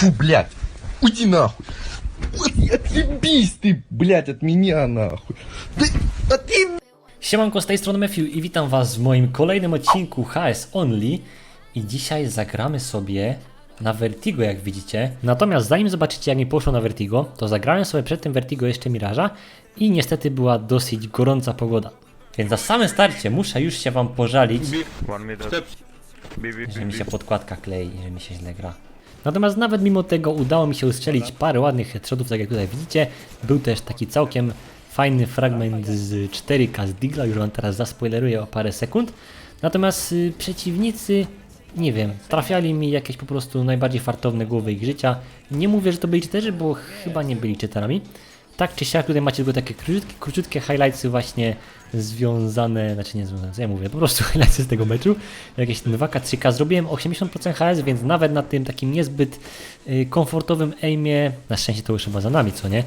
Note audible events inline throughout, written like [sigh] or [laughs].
Фу, блядь. Уйди нахуй. Вот и отъебись ты, блядь, от меня нахуй. Да, а ты Siemanko, z tej strony Matthew i witam was w moim kolejnym odcinku HS Only i dzisiaj zagramy sobie na Vertigo jak widzicie. Natomiast zanim zobaczycie jak mi poszło na Vertigo, to zagrałem sobie przed tym Vertigo jeszcze Miraża i niestety była dosyć gorąca pogoda. Więc na samym starcie muszę już się wam pożalić, One meter. B, B, że B, mi B. się podkładka klei i że mi się źle gra. Natomiast nawet mimo tego udało mi się ustrzelić parę ładnych headshotów, tak jak tutaj widzicie. Był też taki całkiem fajny fragment z 4K z Digla, już wam teraz zaspoileruję o parę sekund. Natomiast y, przeciwnicy, nie wiem, trafiali mi jakieś po prostu najbardziej fartowne głowy ich życia. Nie mówię, że to byli cheaterzy, bo chyba nie byli cheaterami. Tak czy siak, tutaj macie tylko takie króciutkie, króciutkie highlightsy właśnie związane, znaczy nie związane, co ja mówię, po prostu [laughs] highlightsy z tego meczu. Jakieś 2K, 3K zrobiłem 80% HS, więc nawet na tym takim niezbyt y, komfortowym aimie, na szczęście to już chyba za nami, co nie?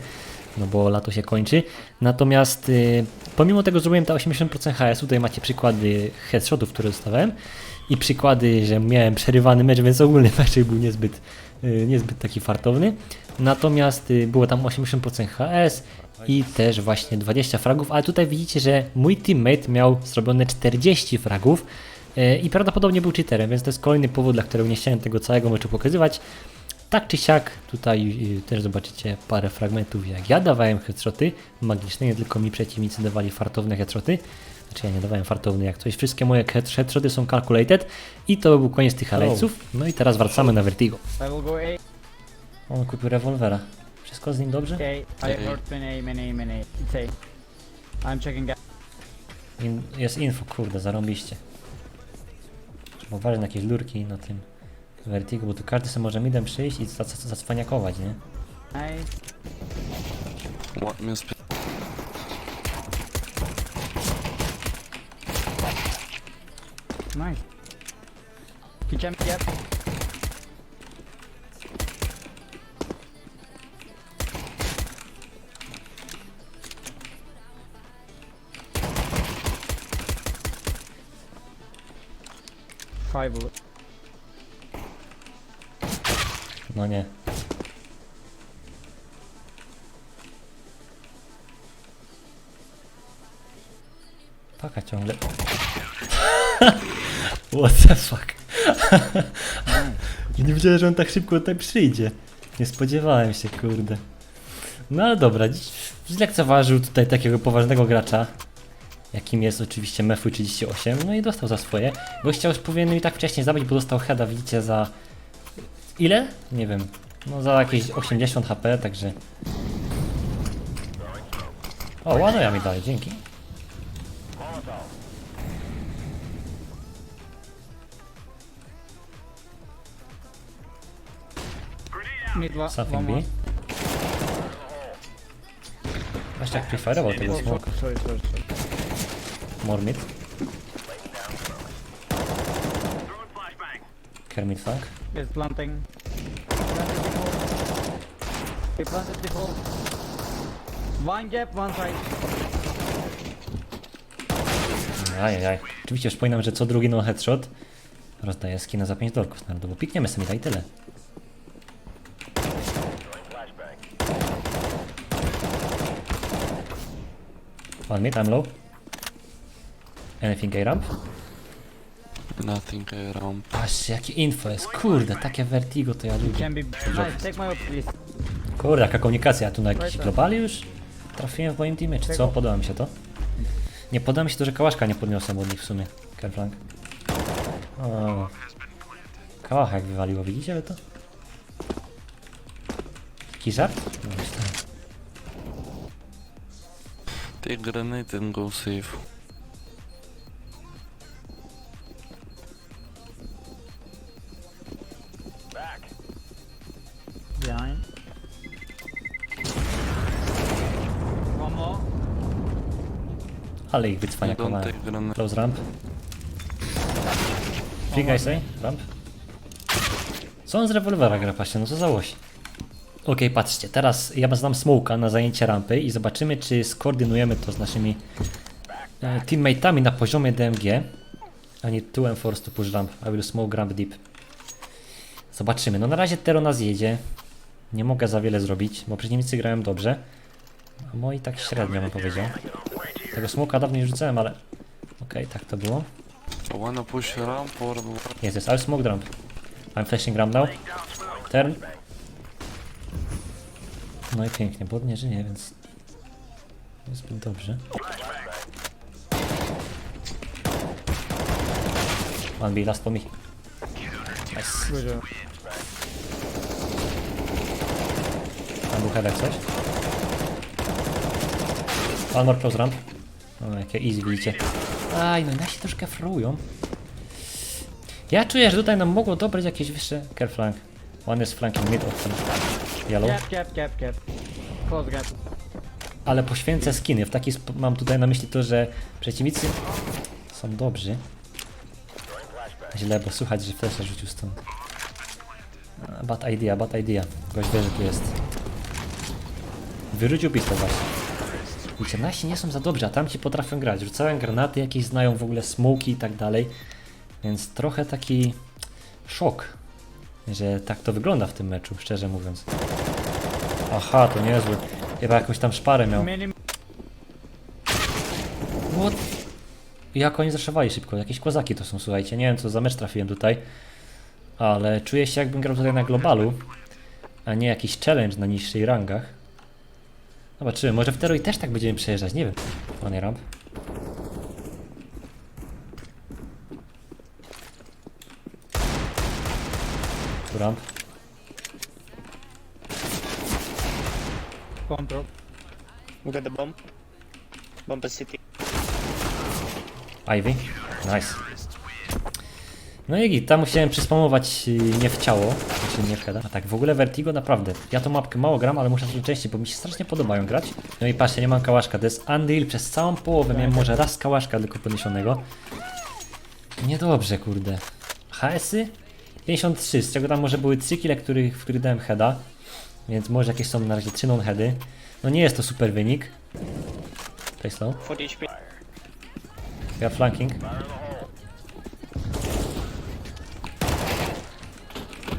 No bo lato się kończy. Natomiast y, pomimo tego zrobiłem te 80% HS, tutaj macie przykłady headshotów, które dostawałem i przykłady, że miałem przerywany mecz, więc ogólny [laughs] mecz był niezbyt, y, niezbyt taki fartowny. Natomiast było tam 80% HS i też właśnie 20 fragów, ale tutaj widzicie, że mój teammate miał zrobione 40 fragów y, i prawdopodobnie był cheaterem, więc to jest kolejny powód, dla którego nie chciałem tego całego meczu pokazywać. Tak czy siak, tutaj y, też zobaczycie parę fragmentów, jak ja dawałem headshoty magiczne, nie tylko mi przeciwnicy dawali fartowne headshoty. Znaczy ja nie dawałem fartowny jak coś, wszystkie moje head- headshoty są calculated i to był koniec tych highlightsów. No i teraz wracamy na Vertigo. On kupił rewolwera. Wszystko z nim dobrze? Okay, I heard main A, main A, main A. It's A. I'm checking gap. In, jest info, kurde, zarąbiście. Trzeba uważać na jakieś lurki na tym Vertigo, bo tu każdy sobie może midem przyjść i zac- zacwaniakować, nie? Nice. What means Nice. Can jump bullet. No nie. Paka ciągle. [laughs] What the fuck? [laughs] nie wiedziałem, że on tak szybko tutaj przyjdzie. Nie spodziewałem się, kurde. No ale dobra, zlekceważył tutaj takiego poważnego gracza, jakim jest oczywiście Mefu 38, no i dostał za swoje. Gościa już powinien i tak wcześniej zabić, bo dostał heada, widzicie, za Ile? Nie wiem. No za jakieś 80 HP, także. O, ładuję mi dalej, dzięki. Mid one. Something B. Właśnie jak preferował tego smoke. sorry, sorry, sorry. More mid. Kermit Funk. It's planting. Planted before. He planted before. One gap, one side. Ajajaj. Oczywiście przypominam, że co drugi no headshot rozdaje skina za 5 dolków na bo pikniemy sobie i tyle. One mid, I'm low. Anything A ramp? nothing around. Patrzcie, jakie info jest. Kurde, takie vertigo to ja lubię. Can be. Nice, take my ult, please. Kurde, jaka komunikacja. Tu na jakiś globali już trafiłem w moim teamie, czy co? Podoba mi się to. Nie podoba mi się to, że kałaszka nie podniosłem od nich w sumie. Kerflank. O. Kałacha jak wywaliło, widzicie ale to? Taki żart? No, już tak. Take grenade and go safe. Ale ich wycwaniakowałem. take grenade. Close ramp. Three guys, eh? Ramp. Co on z rewolwera gra, patrzcie, no co za łoś. Okej, patrzcie, teraz ja znam smoka na zajęcie rampy i zobaczymy, czy skoordynujemy to z naszymi e, teammateami na poziomie DMG. I need two and force to push ramp. I will smoke ramp deep. Zobaczymy. No na razie Tero nas jedzie. Nie mogę za wiele zrobić, bo przeciwnicy grają dobrze. A moi tak średnio bym powiedział. Tego smoka dawno nie rzucałem, ale... Okej, tak to było. I wanna push ramp or ale smoke ramp. I'm flashing ramp now. Turn. No i pięknie, bo nie żyje, więc... Jest zbyt dobrze. One B, last for me. Nice. Tam był coś. One more close ramp. O, jakie easy widzicie. Aj, no nasi troszkę frują. Ja czuję, że tutaj nam mogło dobrać jakieś wyższe care flank. One is flanking mid of them. Yellow. Cap, cap, cap, cap. Close gap. Ale poświęcę skiny. W taki sp- mam tutaj na myśli to, że przeciwnicy są dobrzy. Źle, bo słuchać, że Flasha rzucił stąd. Bad idea, bad idea. Gość wie, że tu jest. Wyrzucił pistol właśnie. Widzicie, nasi nie są za dobrzy, a tamci potrafią grać. Rzucałem granaty, jakieś znają w ogóle smoki i tak dalej. Więc trochę taki szok, że tak to wygląda w tym meczu, szczerze mówiąc. Aha, to niezły. Chyba jakąś tam szparę miał. What? Jak oni zaszywali szybko? Jakieś kozaki to są, słuchajcie. Nie wiem, co za mecz trafiłem tutaj. Ale czuję się, jakbym grał tutaj na globalu, a nie jakiś challenge na niższych rangach. Zobaczymy, może w Teroi też tak będziemy przejeżdżać, nie wiem. One ramp. Tu control. We got the bomb. Bomb city. Ivy. Nice. No i tam musiałem przyspamować y, nie w ciało, znaczy nie w heada. A tak, w ogóle Vertigo naprawdę. Ja tą mapkę mało gram, ale muszę to częściej, bo mi się strasznie podobają grać. No i patrzcie, nie mam kałaszka, to jest Unreal przez całą połowę, miałem może raz kałaszka tylko podniesionego. Niedobrze, kurde. HS-y? 53, z czego tam może były 3 kile, który, w których dałem heada. Więc może jakieś są na razie 3 non-heady. No nie jest to super wynik. Tutaj są. 40 HP. We are flanking.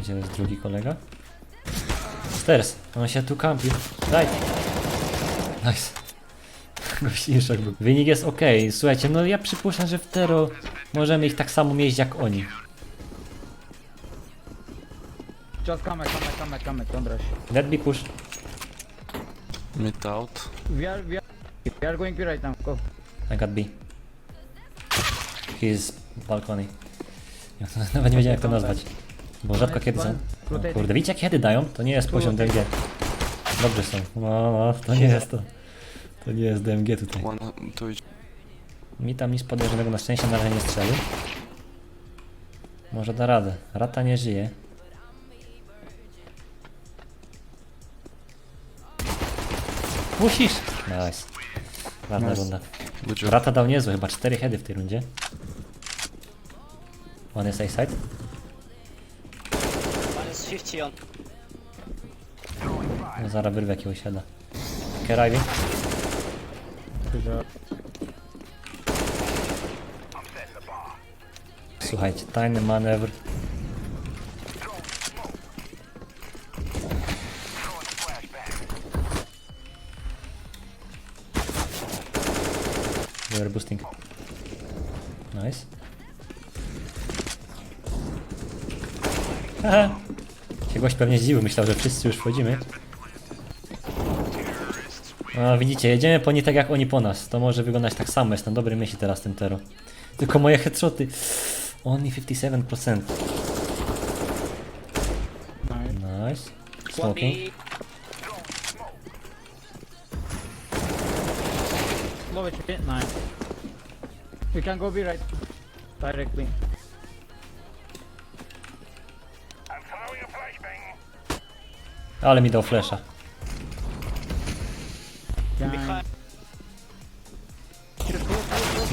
Gdzie jest drugi kolega? Stairs. On się tu kampi. Daj. Nice. [laughs] Gościszek był. Wynik jest ok. Słuchajcie, no ja przypuszczam, że w Tero możemy ich tak samo mieć jak oni. Just come back, come back, come back, come back, don't rush. Let me push. mid out. We are, we are, we are going B right now. Go. I got B. He is balcony. Ja [laughs] to nawet nie wiedziałem jak to nazwać. Bo rzadko kiedy są. O, kurde, widzicie jakie heady dają? To nie jest poziom DMG. Dobrze są. No, no, to nie jest to. To nie jest DMG tutaj. One to each. Mi tam nic podejrzanego na szczęście na razie nie strzelił. Może da radę. Rata nie żyje. Musisz! Nice. Ładna Nice. runda. Good job. Rata dał niezły, chyba 4 heady w tej rundzie. One jest A-side. One is 50 on. No zaraz wyrwę jakiegoś heada. Kerajwi. Słuchajcie, tajny manewr. We are boosting. Nice. Haha. Się pewnie zdziwił, myślał, że wszyscy już wchodzimy. Widzicie, jedziemy po nie tak jak oni po nas. To może wyglądać tak samo, jest na dobrej myśli teraz ten Tero. Tylko moje headshoty. Only 57%. Nice. Smoking. Low HP, nice. We can go B right. Directly. Ale mi dał. Can...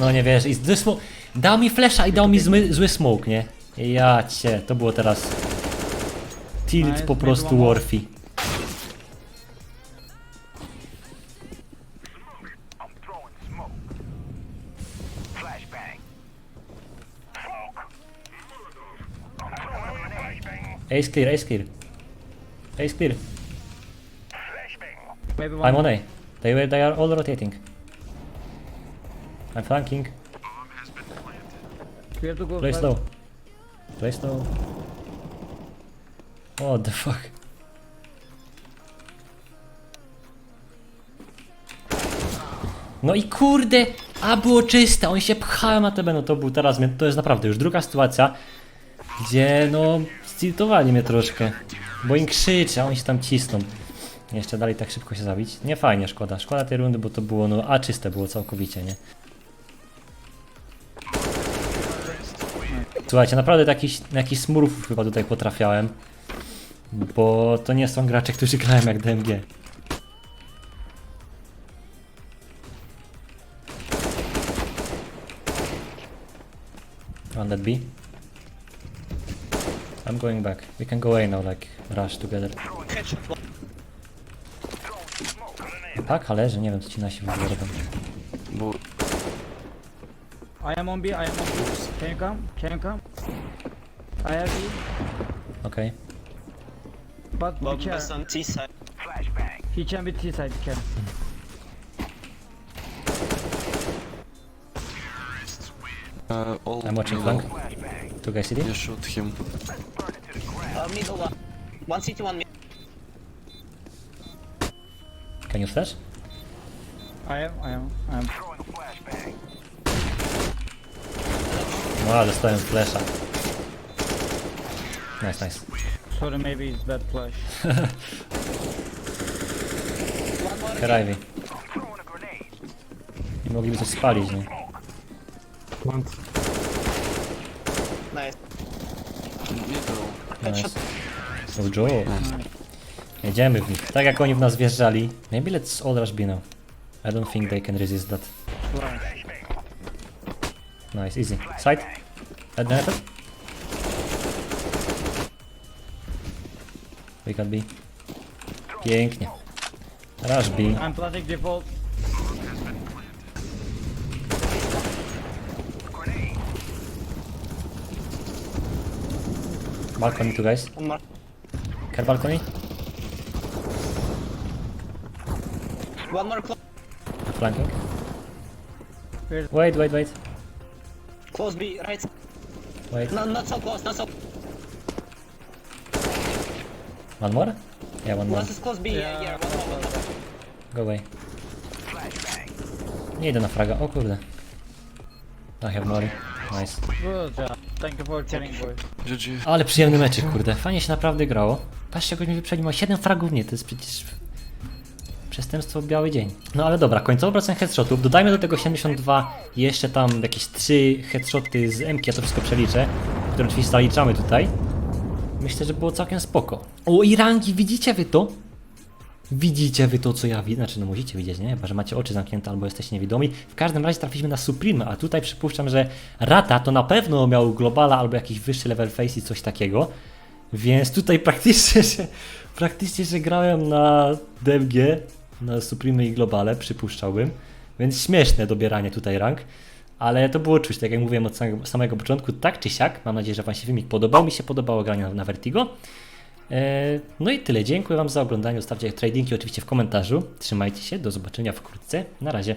No nie wiesz, i zły smoke. Dał mi flasha i dał mi zły, zły smoke, nie? Ja cię, to było teraz. Tilt po prostu. Warfy. Ace clear, ace clear. Ace clear. Maybe one. I'm on A. They were, they are all rotating. I'm flanking. We have to go. Play fast. slow. Play slow. What the fuck? No i kurde, a było czyste, oni się pchają na TB, no to był teraz, mnie- to jest naprawdę już druga sytuacja, gdzie no, stiltowali mnie troszkę, bo im krzyczy, a oni się tam cisną. Jeszcze dalej tak szybko się zabić. Nie fajnie, szkoda, szkoda tej rundy, bo to było, no, a czyste było całkowicie, nie? Słuchajcie, naprawdę taki, na jakiś smurfów chyba tutaj potrafiałem. Bo to nie są gracze, którzy grają jak DMG. That B. I'm going back. We can go A now, like rush together. Tak, ale że nie wiem co ci nasi w ogóle robią. Bo I am on B. I am on B. Can you come? Can you come? I have B. Okej. But Bomb care. bus on T side. He can be T side. Can. uh, all I'm watching flank. Two guys city. You shoot him. Uh, middle one. One city, one mid. Can you flash? I am. I am. I am. No, dostałem flasha. Nice, nice. Sorry, maybe it's bad flash. One more. Herajwi. I mogliby coś spalić, nie? Nice. Middle. Nice. Oh, Joe. Jedziemy w nich. Tak jak oni w nas wjeżdżali. Maybe let's all rush B now. I don't think they can resist that. Nice, easy. Side. At the net. We got B. Pięknie. Rush B. I'm planting default. Balcony two guys. One more. Care balcony. One more close. Flanking. Where's- Wait, wait, wait. Close B, right. Wait. No, not so close, not so. One more? Yeah, one more. One is close B. Yeah, yeah. One more, one more. Go away. Nie idę na fraga, o kurde. I have Mori. Nice. Good job. Thank you for boy. Ale przyjemny meczyk, kurde. Fajnie się naprawdę grało. Patrzcie, jak mi wyprzedził, ma 7 fragów, nie, to jest przecież... Przestępstwo biały dzień. No ale dobra, końcowy procent headshotów. Dodajmy do tego 72 i jeszcze tam jakieś 3 headshoty z MK, ja to wszystko przeliczę, które oczywiście zaliczamy tutaj. Myślę, że było całkiem spoko. O i rangi, widzicie wy to? Widzicie wy to, co ja widzę? Znaczy, no musicie widzieć, nie? Chyba, że macie oczy zamknięte albo jesteście niewidomi. W każdym razie trafiliśmy na Supreme, a tutaj przypuszczam, że Rata to na pewno miał Globala albo jakiś wyższy level face i coś takiego. Więc tutaj [laughs] praktycznie, że, praktycznie, że grałem na DMG, na Supreme i Globale, przypuszczałbym. Więc śmieszne dobieranie tutaj rank. Ale to było czuć, tak jak mówiłem od samego, samego początku, tak czy siak. Mam nadzieję, że Wam się filmik podobał. Mi się podobało granie na, na Vertigo. E, No i tyle. Dziękuję Wam za oglądanie. Zostawcie tradingi oczywiście w komentarzu. Trzymajcie się. Do zobaczenia wkrótce. Na razie.